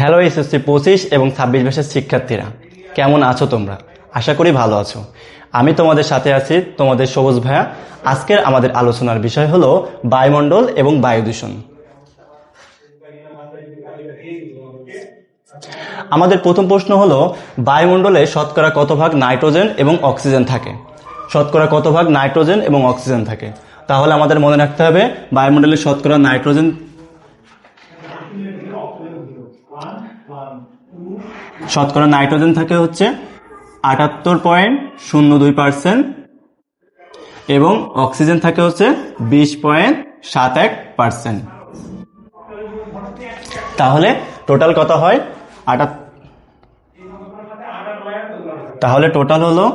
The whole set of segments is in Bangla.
হ্যালো এসএসসি পঁচিশ এবং ছাব্বিশ বছর শিক্ষার্থীরা। কেমন আছো তোমরা? আশা করি ভালো আছো। আমি তোমাদের সাথে আছি তোমাদের সবুজ ভাইয়া। আজকের আমাদের আলোচনার বিষয় হলো বায়ুমণ্ডল এবং বায়ু দূষণ। আমাদের প্রথম প্রশ্ন হলো, বায়ুমণ্ডলে শতকরা কত ভাগ নাইট্রোজেন এবং অক্সিজেন থাকে? শতকরা কত ভাগ নাইট্রোজেন এবং অক্সিজেন থাকে? তাহলে আমাদের মনে রাখতে হবে, বায়ুমণ্ডলে শতকরা নাইট্রোজেন শতকরা নাইট্রোজেন থাকে হচ্ছে আটাত্তর পয়েন্ট শূন্য দুই পার্সেন্ট এবং অক্সিজেন থাকে হচ্ছে বিশ পয়েন্ট সাত এক পার্সেন্ট। তাহলে টোটাল কত হয়? আটাত তাহলে টোটাল হলো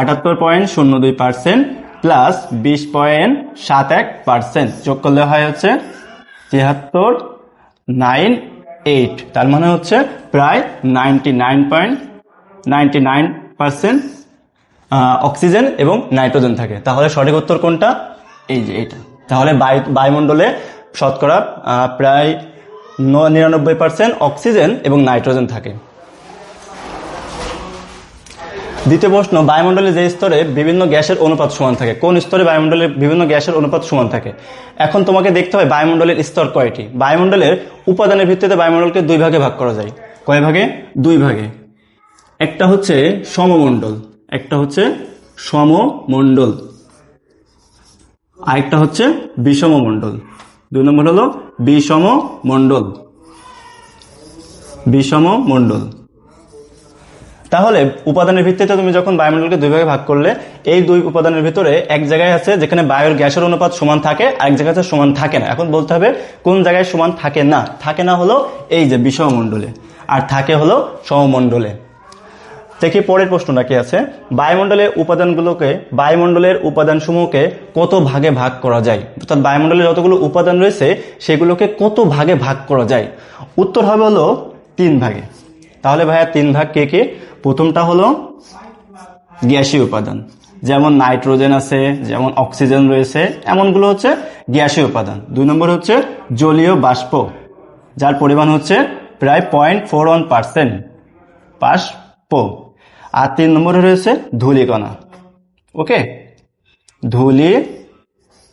আটাত্তর পয়েন্ট শূন্য দুই পার্সেন্ট প্লাস বিশ পয়েন্ট সাত এক পার্সেন্ট। যোগ করলে হয় হচ্ছে তিয়াত্তর, নাইন এইট তার মানে হচ্ছে প্রায় ninety nine point ninety nine percent oxygen এবং নাইট্রোজেন থাকে। তাহলে সঠিক উত্তর কোনটা? এই যে এইটা তাহলে বায়ু বায়ুমণ্ডলে শতকরা প্রায় নিরানব্বই পার্সেন্ট অক্সিজেন এবং নাইট্রোজেন থাকে। দ্বিতীয় প্রশ্ন, বায়ুমণ্ডলে যে স্তরে বিভিন্ন গ্যাসের অনুপাত সমান থাকে, কোন স্তরে বায়ুমণ্ডলের বিভিন্ন গ্যাসের অনুপাত সমান থাকে? এখন তোমাকে দেখতে হবে বায়ুমণ্ডলের স্তর কয়টি? বায়ুমণ্ডলের উপাদানের ভিত্তিতে বায়ুমণ্ডলকে দুই ভাগে ভাগ করা যায়। কয় ভাগে? দুই ভাগে। একটা হচ্ছে সমমণ্ডল, একটা হচ্ছে সমমণ্ডল, আরেকটা হচ্ছে বিষম মণ্ডল দুই নম্বর হলো বিষম মণ্ডল বিষম মণ্ডল তাহলে উপাদানের ভিত্তিতে তুমি যখন বায়ুমণ্ডলকে দুই ভাগে ভাগ করলে, এই দুই উপাদানের ভিতরে এক জায়গায় আছে যেখানে বায়ুর গ্যাসের অনুপাত সমান থাকে, আরেক জায়গায় আছে সমান থাকে না। এখন বলতে হবে কোন জায়গায় সমান থাকে না? থাকে না হলো এই যে বিষমমণ্ডলে, আর থাকে হলো সমমণ্ডলে। দেখি পরের প্রশ্নটা কি আছে? বায়ুমণ্ডলের উপাদানগুলোকে, বায়ুমণ্ডলের উপাদানসমূহকে কত ভাগে ভাগ করা যায়? অর্থাৎ বায়ুমণ্ডলে যতগুলো উপাদান রয়েছে, সেগুলোকে কত ভাগে ভাগ করা যায়? উত্তর হবে হলো তিন ভাগে। তাহলে ভাইয়া তিন ভাগ কে কে? প্রথমটা হলো গ্যাসীয় উপাদান। যেমন নাইট্রোজেন আছে, যেমন অক্সিজেন রয়েছে, এমনগুলো হচ্ছে গ্যাসীয় উপাদান। দুই নম্বর হচ্ছে জলীয় বাষ্প, যার পরিমাণ হচ্ছে প্রায় পয়েন্ট ফোর ওয়ান পার্সেন্ট বাষ্প। আর তিন নম্বরে রয়েছে ধূলিকণা। ওকে? ধূলি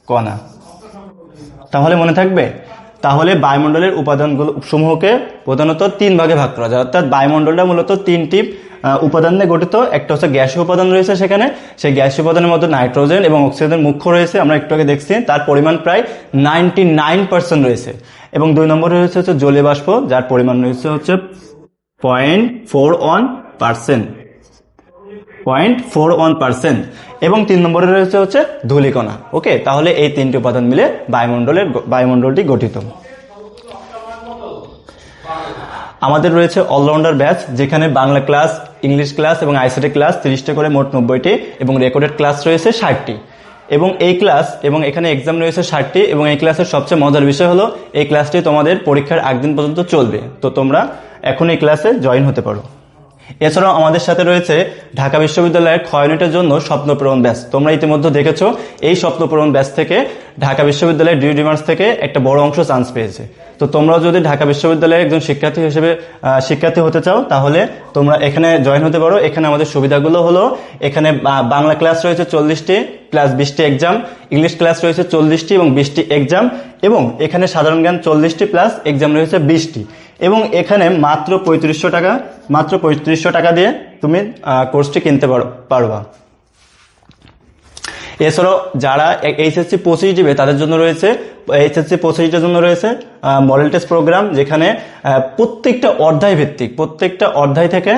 কণা তাহলে মনে থাকবে তাহলে বায়ুমণ্ডলের উপাদানগুলো সমূহকে প্রধানত তিন ভাগে ভাগ করা যায়। অর্থাৎ বায়ুমণ্ডলটা মূলত তিনটি উপাদান নিয়ে গঠিত। একটা হচ্ছে গ্যাসীয় উপাদান রয়েছে সেখানে। সেই গ্যাসীয় উপাদানের মধ্যে নাইট্রোজেন এবং অক্সিজেন মুখ্য রয়েছে। আমরা একটু আগে দেখছি, তার পরিমাণ প্রায় নাইনটি নাইন পার্সেন্ট রয়েছে। এবং দুই নম্বরে রয়েছে হচ্ছে জলীয় বাষ্প, যার পরিমাণ রয়েছে হচ্ছে point four one percent. Point four one percent এবং তিন নম্বরে রয়েছে হচ্ছে ধূলিকণা। ওকে? তাহলে এই তিনটি উপাদান মিলে বায়ুমণ্ডলের বায়ুমণ্ডলটি গঠিত। আমাদের রয়েছে অলরাউন্ডার ব্যাচ, যেখানে বাংলা ক্লাস, ইংলিশ ক্লাস এবং আইসিটি ক্লাস তিরিশটা করে মোট নব্বইটি এবং রেকর্ডেড ক্লাস রয়েছে ষাটটি। এবং এই ক্লাস এবং এখানে এক্সাম রয়েছে ষাটটি এবং এই ক্লাসের সবচেয়ে মজার বিষয় হলো এই ক্লাসটি তোমাদের পরীক্ষার একদিন পর্যন্ত চলবে। তো তোমরা এখন এই ক্লাসে জয়েন হতে পারো। এছাড়াও আমাদের সাথে রয়েছে ঢাকা বিশ্ববিদ্যালয়ের ক্ষয় ইউনিটের জন্য স্বপ্নপূরণ ব্যাচ। তোমরা ইতিমধ্যে দেখেছ, এই স্বপ্নপূরণ ব্যাস থেকে ঢাকা বিশ্ববিদ্যালয়ের ডিউ ডিমার্স থেকে একটা বড় অংশ চান্স পেয়েছে। তো তোমরাও যদি ঢাকা বিশ্ববিদ্যালয়ের একজন শিক্ষার্থী হিসেবে শিক্ষার্থী হতে চাও, তাহলে তোমরা এখানে জয়েন হতে পারো। এখানে আমাদের সুবিধাগুলো হলো, এখানে বাংলা ক্লাস রয়েছে চল্লিশটি প্লাস বিশটি এক্সাম, ইংলিশ ক্লাস রয়েছে চল্লিশটি এবং বিশটি এক্সাম, এবং এখানে সাধারণ জ্ঞান চল্লিশটি প্লাস এক্সাম রয়েছে বিশটি। এবং এখানে মাত্র পঁয়ত্রিশশো টাকা, মাত্র পঁয়ত্রিশশো টাকা দিয়ে তুমি কোর্সটি কিনতে পারো, পারবা। এছাড়াও যারা এইচএসসি পঁচিশ তাদের জন্য রয়েছে এইচএসসি পঁচিশটার জন্য রয়েছে মডেল টেস্ট প্রোগ্রাম যেখানে প্রত্যেকটা অধ্যায় ভিত্তিক প্রত্যেকটা অধ্যায় থেকে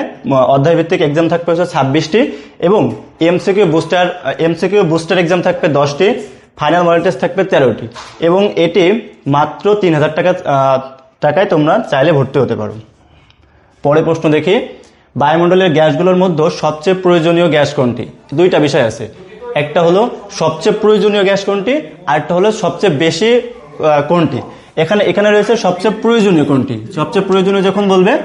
অধ্যায় ভিত্তিক এক্সাম থাকবে হচ্ছে ছাব্বিশটি এবং MCQ booster MCQ booster exam থাকবে দশটি ফাইনাল মডেল টেস্ট থাকবে তেরোটি এবং এটি মাত্র তিন হাজার টাকা টাকায় তোমরা চাইলে ভর্তি হতে পারো। পরে প্রশ্ন দেখি। বায়ুমণ্ডলের গ্যাসগুলোর মধ্যে সবচেয়ে প্রয়োজনীয় গ্যাস কোনটি? দুইটা বিষয় আছে। একটা হলো সবচেয়ে প্রয়োজনীয় গ্যাস কোনটি? আরেকটা হলো সবচেয়ে বেশি কোনটি? এখানে এখানে রয়েছে সবচেয়ে প্রয়োজনীয় কোনটি? সবচেয়ে প্রয়োজনীয় যখন বলবে,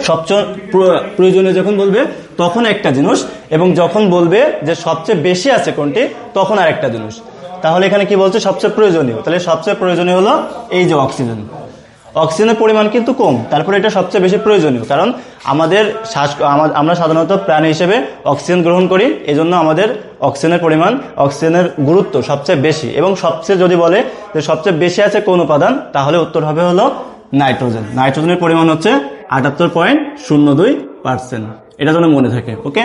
সবচেয়ে প্র- প্রয়োজনীয় যখন বলবে, তখন একটা জিনিস, এবং যখন বলবে যে সবচেয়ে বেশি আছে কোনটি, তখন আরেকটা জিনিস। তাহলে এখানে কি বলছে? সবচেয়ে প্রয়োজনীয়। তাহলে সবচেয়ে প্রয়োজনীয় হলো এই যে অক্সিজেন। অক্সিজেনের পরিমাণ কিন্তু কম। তারপরে এটা সবচেয়ে বেশি প্রয়োজনীয়। কারণ আমাদের শ্বাস, আমা- আমরা সাধারণত প্রাণী হিসেবে অক্সিজেন গ্রহণ করি, এজন্য আমাদের অক্সিজেনের পরিমাণ, অক্সিজেনের গুরুত্ব সবচেয়ে বেশি। এবং সবচেয়ে যদি বলে যে সবচেয়ে বেশি আছে কোন উপাদান, তাহলে উত্তর হবে হলো নাইট্রোজেন। নাইট্রোজেনের পরিমাণ হচ্ছে আটাত্তর পয়েন্ট শূন্য দুই পার্সেন্ট। এটা যেন মনে থাকে, ওকে?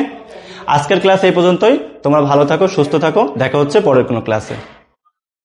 আজকের ক্লাস এই পর্যন্তই। তোমরা ভালো থাকো, সুস্থ থাকো। দেখা হচ্ছে পরের কোনো ক্লাসে।